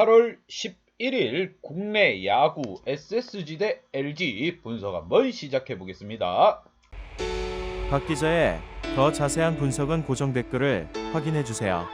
8월 11일 국내 야구 SSG 대 LG 분석 한번 시작해 보겠습니다. 박 기자의 더 자세한 분석은 고정 댓글을 확인해 주세요.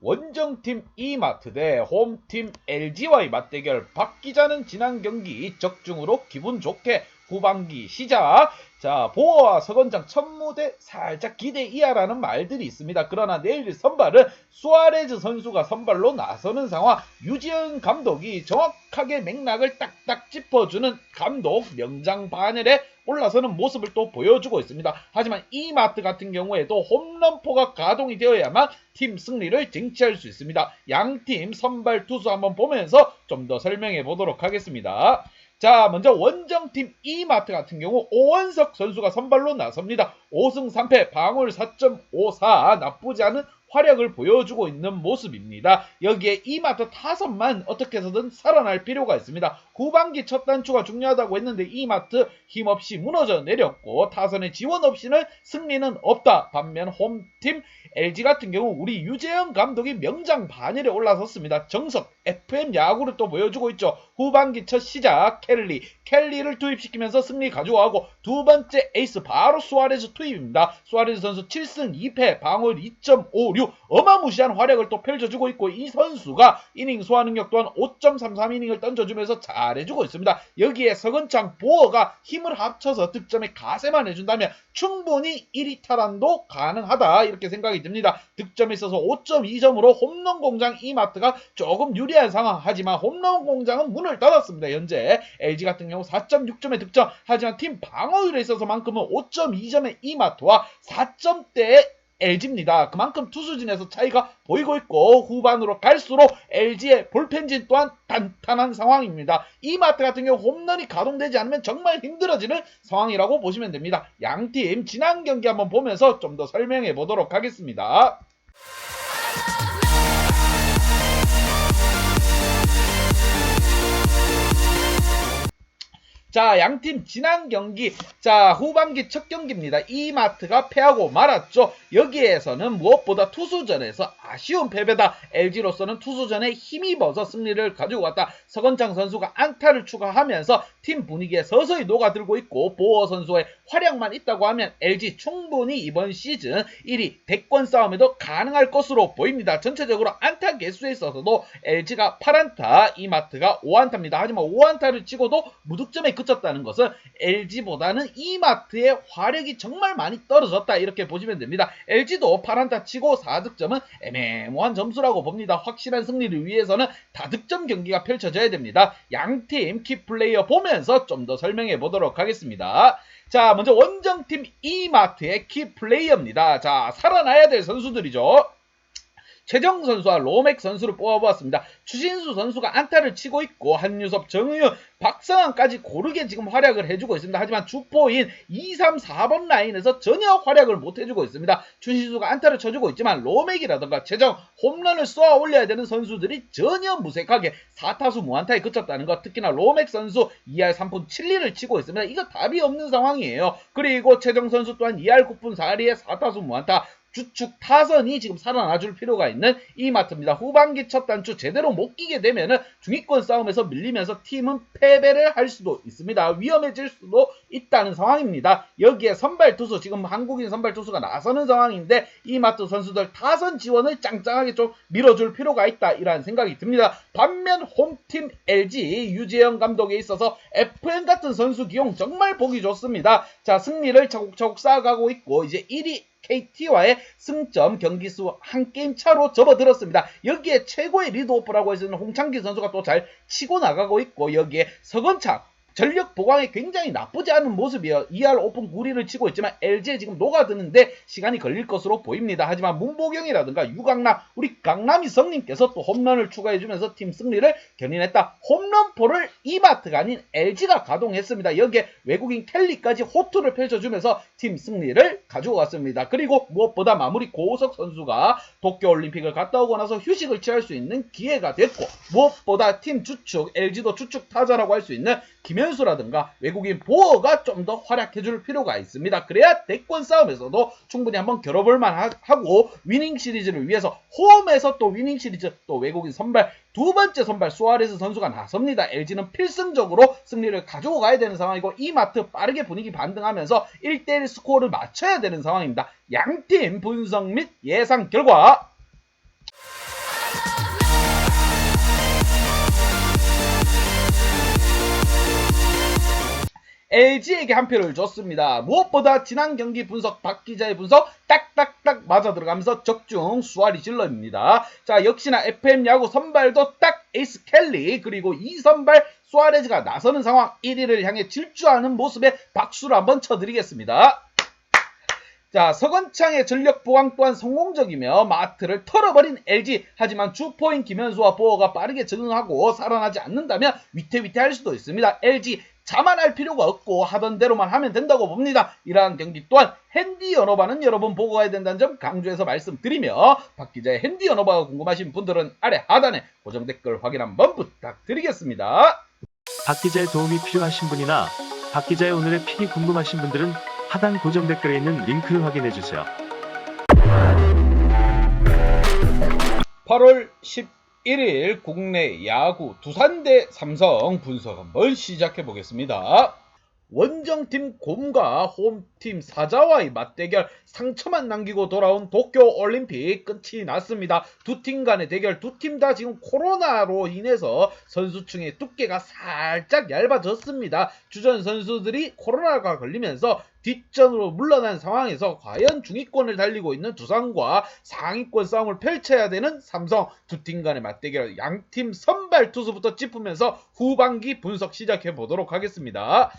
원정팀 이마트 대 홈팀 LG와의 맞대결 박 기자는 지난 경기 적중으로 기분 좋게 후반기 시작. 자, 보어와 서건장 첫 무대 살짝 기대 이하라는 말들이 있습니다. 그러나 내일 선발은 수아레즈 선수가 선발로 나서는 상황. 유지현 감독이 정확하게 맥락을 딱딱 짚어주는 감독 명장 바늘에 올라서는 모습을 또 보여주고 있습니다. 하지만 이마트 같은 경우에도 홈런포가 가동이 되어야만 팀 승리를 쟁취할 수 있습니다. 양 팀 선발 투수 한번 보면서 좀 더 설명해 보도록 하겠습니다. 자, 먼저 원정팀 이마트 같은 경우 오원석 선수가 선발로 나섭니다. 5승 3패, 방울 4.54 나쁘지 않은 활약을 보여주고 있는 모습입니다. 여기에 이마트 타선만 어떻게 해서든 살아날 필요가 있습니다. 후반기 첫 단추가 중요하다고 했는데 이마트 힘없이 무너져 내렸고 타선의 지원 없이는 승리는 없다. 반면 홈팀 LG 같은 경우 우리 유재영 감독이 명장 반열에 올라섰습니다. 정석 FM 야구를 또 보여주고 있죠. 후반기 첫 시작 켈리 켈리를 투입시키면서 승리 가져가고 두 번째 에이스 바로 수아레즈 투입입니다. 수아레즈 선수 7승 2패 방울 2.56 어마무시한 활약을 또 펼쳐주고 있고 이 선수가 이닝 소화 능력 또한 5.33이닝을 던져주면서 잘해주고 있습니다. 여기에 서건창 보어가 힘을 합쳐서 득점에 가세만 해준다면 충분히 1위 탈환도 가능하다 이렇게 생각이 듭니다. 득점에 있어서 5.2점으로 홈런 공장 이마트가 조금 유리한 상황 하지만 홈런 공장은 문을 닫았습니다. 현재 LG 같은 경우 4.6점의 득점 하지만 팀 방어율에 있어서만큼은 5.2점의 이마트와 4점대의 LG입니다. 그만큼 투수진에서 차이가 보이고 있고 후반으로 갈수록 LG의 볼펜진 또한 단단한 상황입니다. 이마트 같은 경우 홈런이 가동되지 않으면 정말 힘들어지는 상황이라고 보시면 됩니다. 양팀 지난 경기 한번 보면서 좀 더 설명해 보도록 하겠습니다. 자, 양팀 지난 경기, 자, 후반기 첫 경기입니다. 이마트가 패하고 말았죠. 여기에서는 무엇보다 투수전에서 아쉬운 패배다. LG로서는 투수전에 힘입어서 승리를 가지고 왔다. 서건창 선수가 안타를 추가하면서 팀 분위기에 서서히 녹아들고 있고, 보호 선수의 활약만 있다고 하면 LG 충분히 이번 시즌 1위 대권 싸움에도 가능할 것으로 보입니다. 전체적으로 안타 개수에 있어서도 LG가 8안타, 이마트가 5안타입니다. 하지만 5안타를 치고도 무득점에 그쳤다는 것은 LG보다는 이마트의 화력이 정말 많이 떨어졌다 이렇게 보시면 됩니다. LG도 8안타 치고 4득점은 애매모한 점수라고 봅니다. 확실한 승리를 위해서는 다득점 경기가 펼쳐져야 됩니다. 양팀 키플레이어 보면서 좀 더 설명해 보도록 하겠습니다. 자, 먼저 원정팀 이마트의 키플레이어입니다. 자, 살아나야 될 선수들이죠. 최정 선수와 로맥 선수를 뽑아보았습니다. 추신수 선수가 안타를 치고 있고 한유섭, 정의윤, 박성환까지 고르게 지금 활약을 해주고 있습니다. 하지만 주포인 2, 3, 4번 라인에서 전혀 활약을 못 해주고 있습니다. 추신수가 안타를 쳐주고 있지만 로맥이라든가 최정, 홈런을 쏘아 올려야 되는 선수들이 전혀 무색하게 4타수 무안타에 그쳤다는 것. 특히나 로맥 선수 2할 3푼 7리를 치고 있습니다. 이거 답이 없는 상황이에요. 그리고 최정 선수 또한 2할 9푼 4리에 4타수 무안타. 주축 타선이 지금 살아나줄 필요가 있는 이마트입니다. 후반기 첫 단추 제대로 못 끼게 되면은 중위권 싸움에서 밀리면서 팀은 패배를 할 수도 있습니다. 위험해질 수도 있다는 상황입니다. 여기에 선발 투수 지금 한국인 선발 투수가 나서는 상황인데 이마트 선수들 타선 지원을 짱짱하게 좀 밀어줄 필요가 있다 이런 생각이 듭니다. 반면 홈팀 LG 유재영 감독에 있어서 FM 같은 선수 기용 정말 보기 좋습니다. 자 승리를 차곡차곡 쌓아가고 있고 이제 1위 KT와의 승점 경기수 한 게임 차로 접어들었습니다. 여기에 최고의 리드오프라고 해서 홍창기 선수가 또 잘 치고 나가고 있고 여기에 서건창 전력 보강이 굉장히 나쁘지 않은 모습이에요. 2할 오픈 9리를 치고 있지만 LG에 지금 녹아드는데 시간이 걸릴 것으로 보입니다. 하지만 문보경이라든가 유강남, 우리 강남이 성님께서 또 홈런을 추가해주면서 팀 승리를 견인했다. 홈런포를 이마트가 아닌 LG가 가동했습니다. 여기에 외국인 켈리까지 호투를 펼쳐주면서 팀 승리를 가지고 왔습니다. 그리고 무엇보다 마무리 고우석 선수가 도쿄올림픽을 갔다 오고 나서 휴식을 취할 수 있는 기회가 됐고 무엇보다 팀 주축, LG도 주축 타자라고 할 수 있는 김현수라든가 외국인 보어가 좀 더 활약해 줄 필요가 있습니다. 그래야 대권 싸움에서도 충분히 한번 겨뤄볼 만하고 위닝 시리즈를 위해서 홈에서 또 위닝 시리즈 또 외국인 선발 두 번째 선발 수아레스 선수가 나섭니다. LG는 필승적으로 승리를 가지고 가야 되는 상황이고 이 마트 빠르게 분위기 반등하면서 1대1 스코어를 맞춰야 되는 상황입니다. 양팀 분석 및 예상 결과 LG에게 한 표를 줬습니다. 무엇보다 지난 경기 분석 박 기자의 분석 딱딱딱 맞아 들어가면서 적중 수아리 질러입니다. 자 역시나 FM 야구 선발도 딱 에이스 켈리 그리고 2선발 수아레즈가 나서는 상황 1위를 향해 질주하는 모습에 박수를 한번 쳐드리겠습니다. 자, 서건창의 전력 보강 또한 성공적이며 마트를 털어버린 LG. 하지만 주포인 김현수와 보어가 빠르게 적응하고 살아나지 않는다면 위태위태할 수도 있습니다. LG 자만할 필요가 없고 하던 대로만 하면 된다고 봅니다. 이러한 경기 또한 핸디 연어바는 여러분 보고 가야 된다는 점 강조해서 말씀드리며 박 기자의 핸디 연어바가 궁금하신 분들은 아래 하단에 고정 댓글 확인 한번 부탁드리겠습니다. 박 기자의 도움이 필요하신 분이나 박 기자의 오늘의 픽이 궁금하신 분들은 하단 고정 댓글에 있는 링크를 확인해 주세요. 8월 11일 국내 야구 두산 대 삼성 분석 한번 시작해 보겠습니다. 원정팀 곰과 홈팀 사자와의 맞대결 상처만 남기고 돌아온 도쿄 올림픽 끝이 났습니다. 두 팀 간의 대결 두 팀 다 지금 코로나로 인해서 선수층의 두께가 살짝 얇아졌습니다. 주전 선수들이 코로나가 걸리면서 뒷전으로 물러난 상황에서 과연 중위권을 달리고 있는 두산과 상위권 싸움을 펼쳐야 되는 삼성 두 팀 간의 맞대결 양팀 선발 투수부터 짚으면서 후반기 분석 시작해 보도록 하겠습니다.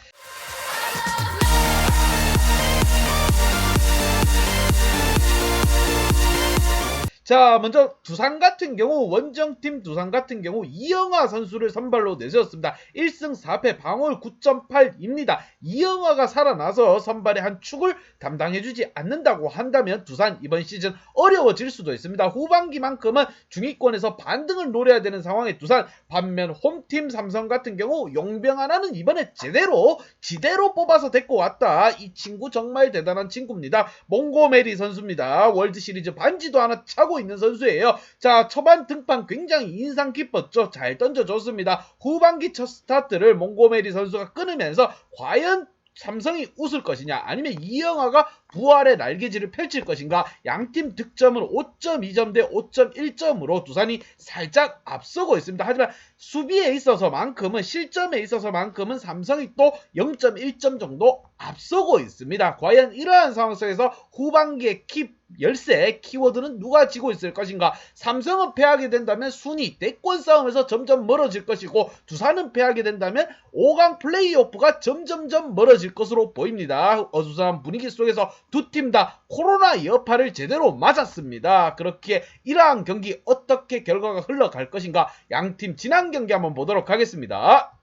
자, 먼저 두산 같은 경우 원정팀 두산 같은 경우 이영하 선수를 선발로 내세웠습니다. 1승 4패 방어율 9.8입니다. 이영하가 살아나서 선발의 한 축을 담당해주지 않는다고 한다면 두산 이번 시즌 어려워질 수도 있습니다. 후반기만큼은 중위권에서 반등을 노려야 되는 상황의 두산 반면 홈팀 삼성 같은 경우 용병 하나는 이번에 제대로 지대로 뽑아서 데리고 왔다. 이 친구 정말 대단한 친구입니다. 몽고메리 선수입니다. 월드 시리즈 반지도 하나 차고 있는 선수예요. 자, 초반 등판 굉장히 인상 깊었죠. 잘 던져줬습니다. 후반기 첫 스타트를 몽고메리 선수가 끊으면서 과연 삼성이 웃을 것이냐 아니면 이영화가 부활의 날개질을 펼칠 것인가 양팀 득점은 5.2점 대 5.1점으로 두산이 살짝 앞서고 있습니다. 하지만 수비에 있어서만큼은 실점에 있어서만큼은 삼성이 또 0.1점 정도 앞서고 있습니다. 과연 이러한 상황 속에서 후반기의 키 열세 키워드는 누가 지고 있을 것인가? 삼성은 패하게 된다면 순위 대권 싸움에서 점점 멀어질 것이고 두산은 패하게 된다면 5강 플레이오프가 점점점 멀어질 것으로 보입니다. 어수선한 분위기 속에서 두 팀 다 코로나 여파를 제대로 맞았습니다. 그렇게 이러한 경기 어떻게 결과가 흘러갈 것인가? 양 팀 지난 경기 한번 보도록 하겠습니다.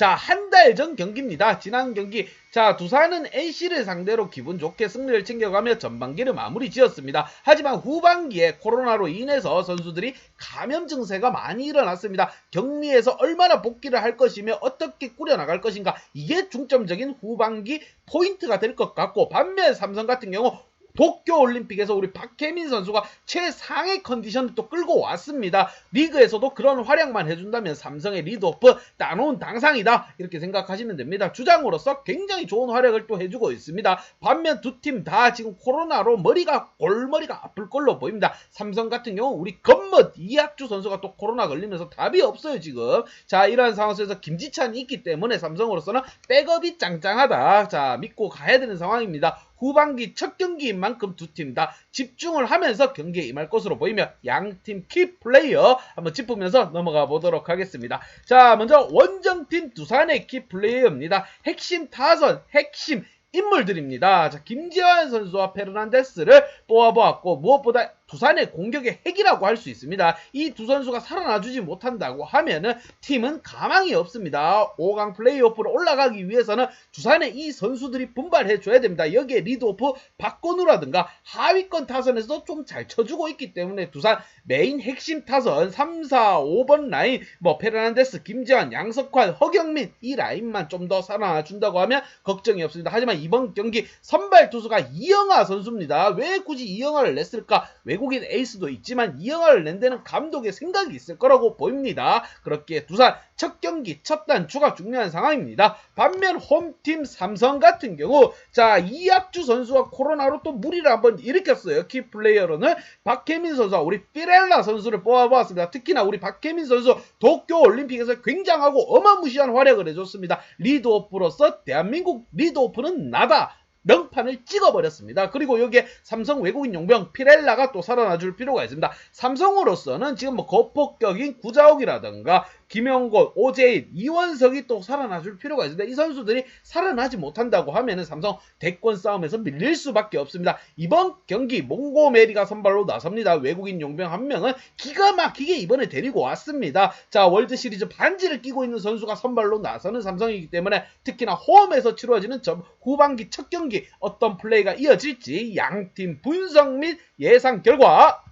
자, 한 달 전 경기입니다. 지난 경기. 자, 두산은 NC를 상대로 기분 좋게 승리를 챙겨가며 전반기를 마무리 지었습니다. 하지만 후반기에 코로나로 인해서 선수들이 감염 증세가 많이 일어났습니다. 격리에서 얼마나 복귀를 할 것이며 어떻게 꾸려나갈 것인가. 이게 중점적인 후반기 포인트가 될 것 같고, 반면 삼성 같은 경우 도쿄 올림픽에서 우리 박혜민 선수가 최상의 컨디션을 또 끌고 왔습니다. 리그에서도 그런 활약만 해준다면 삼성의 리드오프 따놓은 당상이다. 이렇게 생각하시면 됩니다. 주장으로서 굉장히 좋은 활약을 또 해주고 있습니다. 반면 두 팀 다 지금 코로나로 머리가 골머리가 아플 걸로 보입니다. 삼성 같은 경우 우리 건멋 이학주 선수가 또 코로나 걸리면서 답이 없어요 지금. 자 이러한 상황 속에서 김지찬이 있기 때문에 삼성으로서는 백업이 짱짱하다. 자 믿고 가야 되는 상황입니다. 후반기 첫 경기인 만큼 두 팀 다 집중을 하면서 경기에 임할 것으로 보이며 양팀 키 플레이어 한번 짚으면서 넘어가 보도록 하겠습니다. 자, 먼저 원정팀 두산의 키 플레이어입니다. 핵심 타선, 핵심 인물들입니다. 자, 김지환 선수와 페르난데스를 뽑아보았고 무엇보다 두산의 공격의 핵이라고 할 수 있습니다. 이 두 선수가 살아나주지 못한다고 하면은 팀은 가망이 없습니다. 5강 플레이오프로 올라가기 위해서는 두산의 이 선수들이 분발해줘야 됩니다. 여기에 리드오프 박건우라든가 하위권 타선에서도 좀 잘 쳐주고 있기 때문에 두산 메인 핵심 타선 3, 4, 5번 라인 뭐 페르난데스, 김재환, 양석환, 허경민 이 라인만 좀 더 살아나 준다고 하면 걱정이 없습니다. 하지만 이번 경기 선발 투수가 이영하 선수입니다. 왜 굳이 이영하를 냈을까? 외국 인 에이스도 있지만 이영하를 낸 데는 감독의 생각이 있을 거라고 보입니다. 그렇게 두산 첫 경기 첫 단추가 중요한 상황입니다. 반면 홈팀 삼성 같은 경우 자 이학주 선수가 코로나로 또 무리를 한번 일으켰어요. 키 플레이어로는 박혜민 선수와 우리 피렐라 선수를 뽑아보았습니다. 특히나 우리 박혜민 선수 도쿄 올림픽에서 굉장하고 어마무시한 활약을 해줬습니다. 리드오프로서 대한민국 리드오프는 나다. 명판을 찍어버렸습니다. 그리고 여기에 삼성 외국인 용병 피렐라가 또 살아나줄 필요가 있습니다. 삼성으로서는 지금 뭐 거폭격인 구자욱이라든가 김영곤, 오재인, 이원석이 또 살아나줄 필요가 있습니다. 이 선수들이 살아나지 못한다고 하면은 삼성 대권 싸움에서 밀릴 수밖에 없습니다. 이번 경기 몽고메리가 선발로 나섭니다. 외국인 용병 한 명은 기가 막히게 이번에 데리고 왔습니다. 자 월드 시리즈 반지를 끼고 있는 선수가 선발로 나서는 삼성이기 때문에 특히나 홈에서 치러지는 전 후반기 첫 경기 어떤 플레이가 이어질지 양팀 분석 및 예상 결과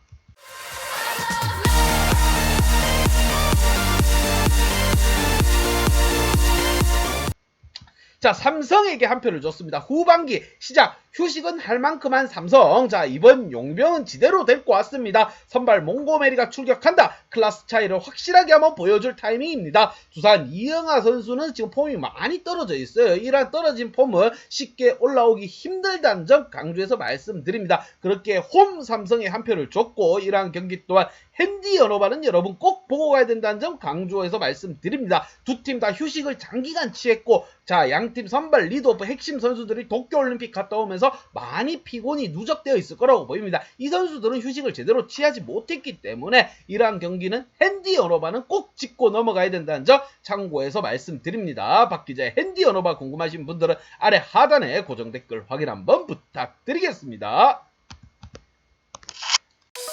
자, 삼성에게 한 표를 줬습니다. 후반기 시작 휴식은 할 만큼 한 삼성. 자, 이번 용병은 지대로 데리고 왔습니다. 선발 몽고메리가 출격한다. 클래스 차이를 확실하게 한번 보여줄 타이밍입니다. 두산 이영하 선수는 지금 폼이 많이 떨어져 있어요. 이러한 떨어진 폼은 쉽게 올라오기 힘들다는 점 강조해서 말씀드립니다. 그렇게 홈 삼성에 한 표를 줬고 이러한 경기 또한 핸디 연어바는 여러분 꼭 보고 가야 된다는 점 강조해서 말씀드립니다. 두 팀 다 휴식을 장기간 취했고 자 양팀 선발 리드오프 핵심 선수들이 도쿄올림픽 갔다 오면서 많이 피곤이 누적되어 있을 거라고 보입니다. 이 선수들은 휴식을 제대로 취하지 못했기 때문에 이러한 경기는 핸디 연어바는 꼭 짚고 넘어가야 된다는 점 참고해서 말씀드립니다. 박 기자의 핸디 연어바 궁금하신 분들은 아래 하단에 고정 댓글 확인 한번 부탁드리겠습니다.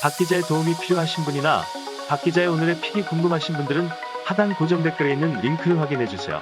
박 기자의 도움이 필요하신 분이나 박 기자의 오늘의 픽이 궁금하신 분들은 하단 고정 댓글에 있는 링크를 확인해 주세요.